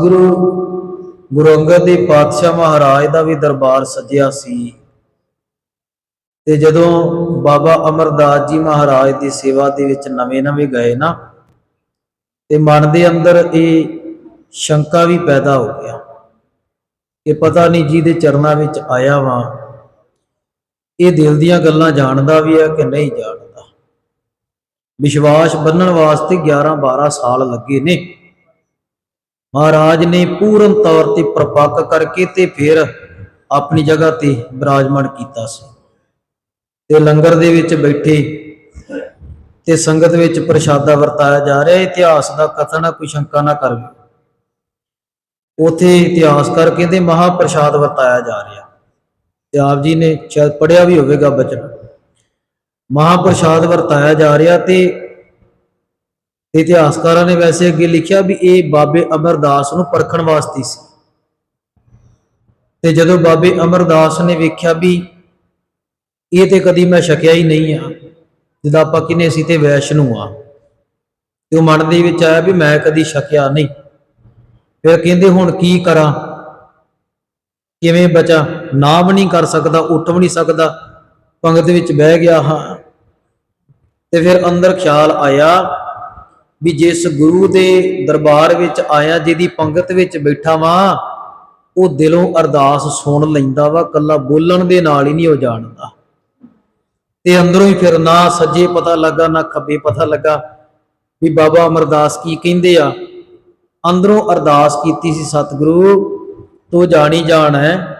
ਗੁਰੂ ਗੁਰੂ ਅੰਗਦ ਦੇਵ ਪਾਤਸ਼ਾਹ ਮਹਾਰਾਜ ਦਾ ਵੀ ਦਰਬਾਰ ਸਜਿਆ ਸੀ। ਤੇ ਜਦੋਂ ਬਾਬਾ ਅਮਰਦਾਸ ਜੀ ਮਹਾਰਾਜ ਦੀ ਸੇਵਾ ਦੇ ਵਿੱਚ ਨਵੇਂ-ਨਵੇਂ ਗਏ ਨਾ, ਤੇ ਮਨ ਦੇ ਅੰਦਰ ਇਹ ਸ਼ੰਕਾ ਵੀ ਪੈਦਾ ਹੋ ਗਿਆ ਕਿ ਪਤਾ ਨਹੀਂ ਜੀ ਦੇ ਚਰਨਾਂ ਵਿੱਚ ਆਇਆ ਵਾਂ। ਇਹ ਦਿਲ ਦੀਆਂ ਗੱਲਾਂ ਜਾਣਦਾ ਵੀ ਹੈ ਕਿ ਨਹੀਂ ਜਾਣਦਾ। ਵਿਸ਼ਵਾਸ ਬੰਨਣ ਵਾਸਤੇ 11 12 ਸਾਲ ਲੱਗੇ ਨੇ। ਮਹਾਰਾਜ ਨੇ ਪੂਰਨ ਤੌਰ ਤੇ ਪ੍ਰਪੱਕ ਕਰਕੇ ਤੇ ਫਿਰ ਆਪਣੀ ਜਗ੍ਹਾ ਤੇ ਬਿਰਾਜਮਾਨ ਕੀਤਾ ਸੀ। ਤੇ ਲੰਗਰ ਦੇ ਵਿੱਚ ਬੈਠੇ ਤੇ ਸੰਗਤ ਵਿੱਚ ਪ੍ਰਸ਼ਾਦਾ ਵਰਤਾਇਆ ਜਾ ਰਿਹਾ, ਇਤਿਹਾਸ ਦਾ ਕਥਨ ਕੋਈ ਸ਼ੰਕਾ ਨਾ ਕਰਵੇ ਉਥੇ ਇਤਿਹਾਸਕਾਰ ਕਹਿੰਦੇ ਮਹਾਪ੍ਰਸ਼ਾਦ ਵਰਤਾਇਆ ਜਾ ਰਿਹਾ। ਤੇ ਆਪ ਜੀ ਨੇ ਸ਼ਾਇਦ ਪੜਿਆ ਵੀ ਹੋਵੇਗਾ ਬਚਨ। ਮਹਾਪ੍ਰਸ਼ਾਦ ਵਰਤਾਇਆ ਜਾ ਰਿਹਾ ਤੇ ਤੇ ਇਤਿਹਾਸਕਾਰਾਂ ਨੇ ਵੈਸੇ ਅੱਗੇ ਲਿਖਿਆ ਵੀ ਇਹ ਬਾਬੇ ਅਮਰਦਾਸ ਨੂੰ ਪਰਖਣ ਵਾਸਤੇ ਸੀ। ਤੇ ਜਦੋਂ ਬਾਬੇ ਅਮਰਦਾਸ ਨੇ ਵੇਖਿਆ ਵੀ ਇਹ ਤੇ ਕਦੀ ਮੈਂ ਛਕਿਆ ਹੀ ਨਹੀਂ ਆ ਜਦੋਂ ਆਪਾਂ ਕਿਨੇ ਸੀ ਤੇ ਵੈਸ਼ਨੂ ਆ। ਤੇ ਉਹ ਮਨ ਦੇ ਵਿੱਚ ਆਇਆ ਵੀ ਮੈਂ ਕਦੀ ਛਕਿਆ ਨਹੀਂ। ਫਿਰ ਕਹਿੰਦੇ ਹੁਣ ਕੀ ਕਰਾਂ? ਕਿਵੇਂ ਬਚਾ? ਨਾ ਵੀ ਨਹੀਂ ਕਰ ਸਕਦਾ, ਉੱਠ ਵੀ ਨਹੀਂ ਸਕਦਾ। ਪੰਗਤ ਵਿੱਚ ਬਹਿ ਗਿਆ ਹਾਂ। ਤੇ ਫਿਰ ਅੰਦਰ ਖਿਆਲ ਆਇਆ ਵੀ ਜਿਸ ਗੁਰੂ ਦੇ ਦਰਬਾਰ ਵਿੱਚ ਆਇਆ, ਜਿਹਦੀ ਪੰਗਤ ਵਿੱਚ ਬੈਠਾ ਵਾਂ, ਉਹ ਦਿਲੋਂ ਅਰਦਾਸ ਸੁਣ ਲੈਂਦਾ ਵਾ, ਕੱਲਾ ਬੋਲਣ ਦੇ ਨਾਲ ਹੀ ਨਹੀਂ ਉਹ ਜਾਣਦਾ। ਤੇ ਅੰਦਰੋਂ ਹੀ ਫਿਰ ਨਾ ਸੱਜੇ ਪਤਾ ਲੱਗਾ, ਨਾ ਖੱਬੇ ਪਤਾ ਲੱਗਾ ਵੀ ਬਾਬਾ ਅਮਰਦਾਸ ਕੀ ਕਹਿੰਦੇ ਆ। ਅੰਦਰੋਂ ਅਰਦਾਸ ਕੀਤੀ ਸੀ, ਸਤਿਗੁਰੂ, ਤੂੰ ਜਾਣੀ ਜਾਣ ਹੈ,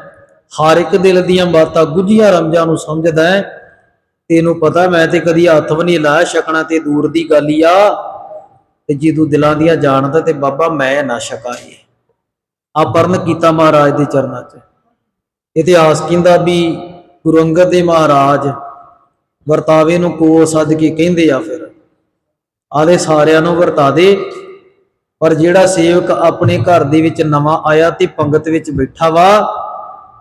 ਹਰ ਇੱਕ ਦਿਲ ਦੀਆਂ ਬਾਤਾਂ ਗੁੱਝੀਆਂ ਰਮਜਾਂ ਨੂੰ ਸਮਝਦਾ ਹੈ। ਤੈਨੂੰ ਪਤਾ ਮੈਂ ਤੇ ਕਦੀ ਹੱਥ ਵੀ ਨਹੀਂ ਲਾਇਆ, ਛਕਣਾ ਤੇ ਦੂਰ ਦੀ ਗੱਲ ਹੀ ਆ। ਤੇ ਜੇ ਤੂੰ ਦਿਲਾਂ ਦੀਆਂ ਜਾਣਦਾ ਤੇ ਬਾਬਾ ਮੈਂ ਨਾ ਛਕਾਈ ਆ ਪਰਨ ਕੀਤਾ ਮਹਾਰਾਜ ਦੇ ਚਰਨਾਂ 'ਚ। ਇਤਿਹਾਸ ਕਹਿੰਦਾ ਵੀ ਗੁਰੂ ਅੰਗਦ ਦੇ ਮਹਾਰਾਜ ਵਰਤਾਵੇ ਨੂੰ ਕੋ ਸੱਦ ਕੇ ਕਹਿੰਦੇ ਆ ਫਿਰ। ਆਲੇ ਸਾਰਿਆਂ ਨੂੰ ਵਰਤਾ ਦੇ। ਪਰ ਜਿਹੜਾ ਸੇਵਕ ਆਪਣੇ ਘਰ ਦੇ ਵਿੱਚ ਨਵਾਂ ਆਇਆ ਤੇ ਪੰਗਤ ਵਿੱਚ ਬੈਠਾ ਵਾ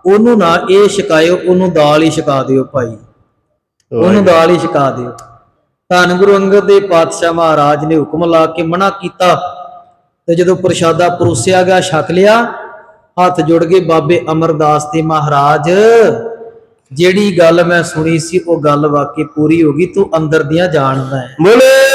ਉਹਨੂੰ ਨਾ ਇਹ ਸ਼ਿਕਾਇਓ ਉਹਨੂੰ ਦਾਲ ਹੀ ਛਕਾ ਦਿਓ ਭਾਈ। ਉਹਨੂੰ ਦਾਲ ਹੀ ਛਕਾ ਦਿਓ। ਧੰਨ ਗੁਰੂ ਅੰਗਦ ਦੇਵ ਪਾਤਸ਼ਾਹ ਮਹਾਰਾਜ ਨੇ ਹੁਕਮ ਲਾ ਕੇ ਮਨਾ ਕੀਤਾ ਤੇ ਜਦੋਂ ਪ੍ਰਸ਼ਾਦਾ ਪਰੋਸਿਆ ਗਿਆ, ਛਕ ਲਿਆ, ਹੱਥ ਜੁੜ ਗਏ ਬਾਬੇ ਅਮਰਦਾਸ ਤੇ ਮਹਾਰਾਜ, ਜਿਹੜੀ ਗੱਲ ਮੈਂ ਸੁਣੀ ਸੀ, ਉਹ ਗੱਲ ਵਾਕਈ ਪੂਰੀ ਹੋ ਗਈ, ਤੂੰ ਅੰਦਰ ਦੀਆਂ ਜਾਣਦਾ ਹੈ। ਬੋਲੇ।